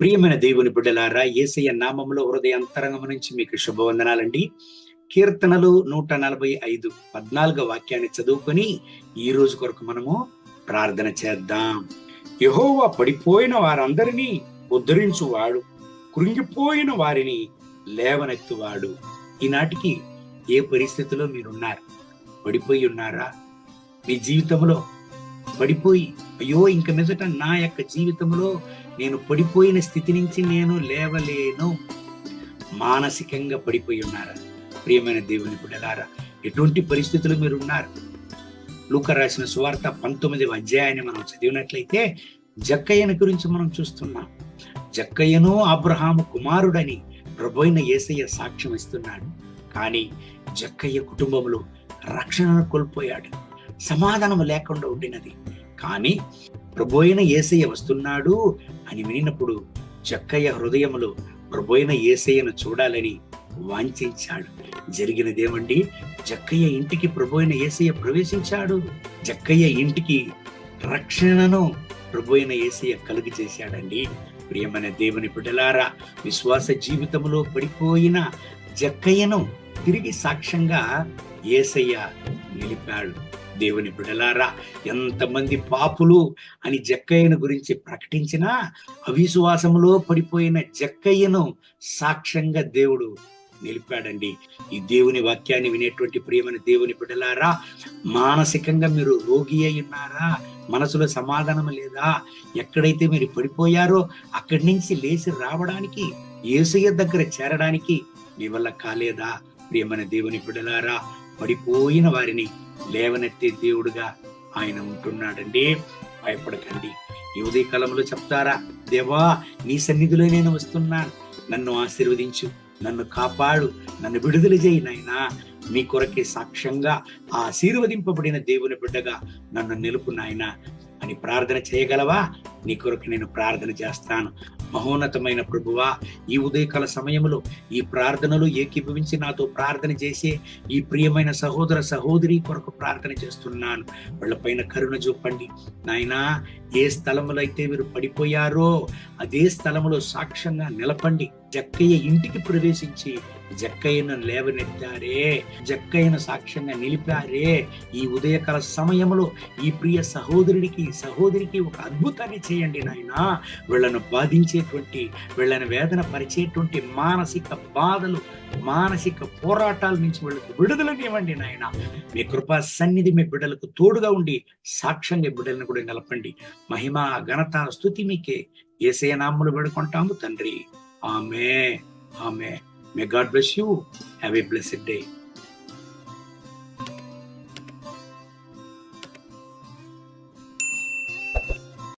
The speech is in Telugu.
ప్రియమైన దేవుని బిడ్డలారా ఏసయ్య నామంలో హృదయ అంతరంగం నుంచి మీకు శుభవందనాలండి. కీర్తనలు నూట నలభై ఐదు పద్నాలుగో వాక్యాన్ని చదువుకొని ఈ రోజు కొరకు మనము ప్రార్థన చేద్దాం. యహోవా పడిపోయిన వారందరినీ ఉద్ధరించువాడు కృంగిపోయిన వారిని లేవనెత్తువాడు. ఈనాటికి ఏ పరిస్థితిలో మీరున్నారు? పడిపోయి ఉన్నారా? మీ జీవితంలో పడిపోయి అయ్యో ఇంక మీదట నా యొక్క జీవితంలో నేను పడిపోయిన స్థితి నుంచి నేను లేవలేను. మానసికంగా పడిపోయి ఉన్నారా? ప్రియమైన దేవుని బిడ్డలారా ఎటువంటి పరిస్థితులు మీరు ఉన్నారు లూక రాసిన సువార్త పంతొమ్మిది అధ్యాయాన్ని మనం చదివినట్లయితే జక్కయ్యని గురించి మనం చూస్తున్నాం. జక్కయ్యను అబ్రహాము కుమారుడని ప్రభోయిన ఏసయ్య సాక్ష్యం ఇస్తున్నాడు. కానీ జక్కయ్య కుటుంబంలో రక్షణను కోల్పోయాడు. సమాధానం లేకుండా ఉండినది. కానీ ప్రభోయిన ఏసయ్య వస్తున్నాడు అని వినినప్పుడు చక్కయ్య హృదయములు ప్రభోయిన ఏసయ్యను చూడాలని వాంఛించాడు. జరిగినదేమండి? జక్కయ్య ఇంటికి ప్రభోయిన ఏసయ్య ప్రవేశించాడు. జక్కయ్య ఇంటికి రక్షణను ప్రభోయిన ఏసయ్య కలుగు చేశాడండి. ప్రియమైన దేవుని బిడ్డలారా విశ్వాస జీవితంలో పడిపోయిన జక్కయ్యను తిరిగి సాక్ష్యంగా ఏసయ్య నిలిపాడు. దేవుని బిడలారా ఎంతమంది పాపులు అని జక్కయ్యను గురించి ప్రకటించినా అవిశ్వాసములో పడిపోయిన జక్కయ్యను సాక్ష్యంగా దేవుడు నిలిపాడండి. ఈ దేవుని వాక్యాన్ని వినేటువంటి ప్రియమైన దేవుని బిడ్డలారా మానసికంగా మీరు రోగి అయి ఉన్నారా? మనసులో సమాధానం లేదా? ఎక్కడైతే మీరు పడిపోయారో అక్కడి నుంచి లేచి రావడానికి ఏసయ్య దగ్గర చేరడానికి మీ వల్ల కాలేదా? ప్రియమైన దేవుని బిడ్డలారా పడిపోయిన వారిని లేవనెత్తే దేవుడుగా ఆయన ఉంటున్నాడండి. భయపడకండి. యువతి కలంలో చెప్తారా దేవా నీ సన్నిధిలో నేను వస్తున్నాను నన్ను ఆశీర్వదించు నన్ను కాపాడు నన్ను విడుదల చేయి నాయనా. మీ కొరకే సాక్ష్యంగా ఆశీర్వదింపబడిన దేవుని బిడ్డగా నన్ను నిలుపు నాయనా అని ప్రార్థన చేయగలవా? నీ కొరకు నేను ప్రార్థన చేస్తాను. మహోన్నతమైన ప్రభువా ఈ ఉదయకాల సమయంలో ఈ ప్రార్థనలు ఏకీభవించి నాతో ప్రార్థన చేసే ఈ ప్రియమైన సహోదర సహోదరి కొరకు ప్రార్థన చేస్తున్నాను. వాళ్ళపైన కరుణ చూపండి. నాయనా ఏ స్థలములైతే అయితే మీరు పడిపోయారో అదే స్థలములో సాక్ష్యంగా నిలపండి. జక్కయ్య ఇంటికి ప్రవేశించి జక్కయ్యను లేవనెత్తారే జక్కయ్యను సాక్ష్యంగా నిలిపారే. ఈ ఉదయకాల సమయంలో ఈ ప్రియ సహోదరుడికి సహోదరికి ఒక అద్భుతాన్ని చేయండి నాయనా. వీళ్ళను బాధించేటువంటి వీళ్ళని వేదన పరిచేటువంటి మానసిక బాధలు మానసిక పోరాటాల నుంచి వీళ్ళకి విడుదలనివ్వండి నాయన. మీ కృపా సన్నిధి మీ బిడ్డలకు తోడుగా ఉండి సాక్ష్యంగా బిడ్డలను కూడా నిలపండి. మహిమ ఘనత స్థుతి మీకే. ఏసే నామ్ములు పెడుకుంటాము తండ్రి. Amen. Amen. May God bless you. Have a blessed day.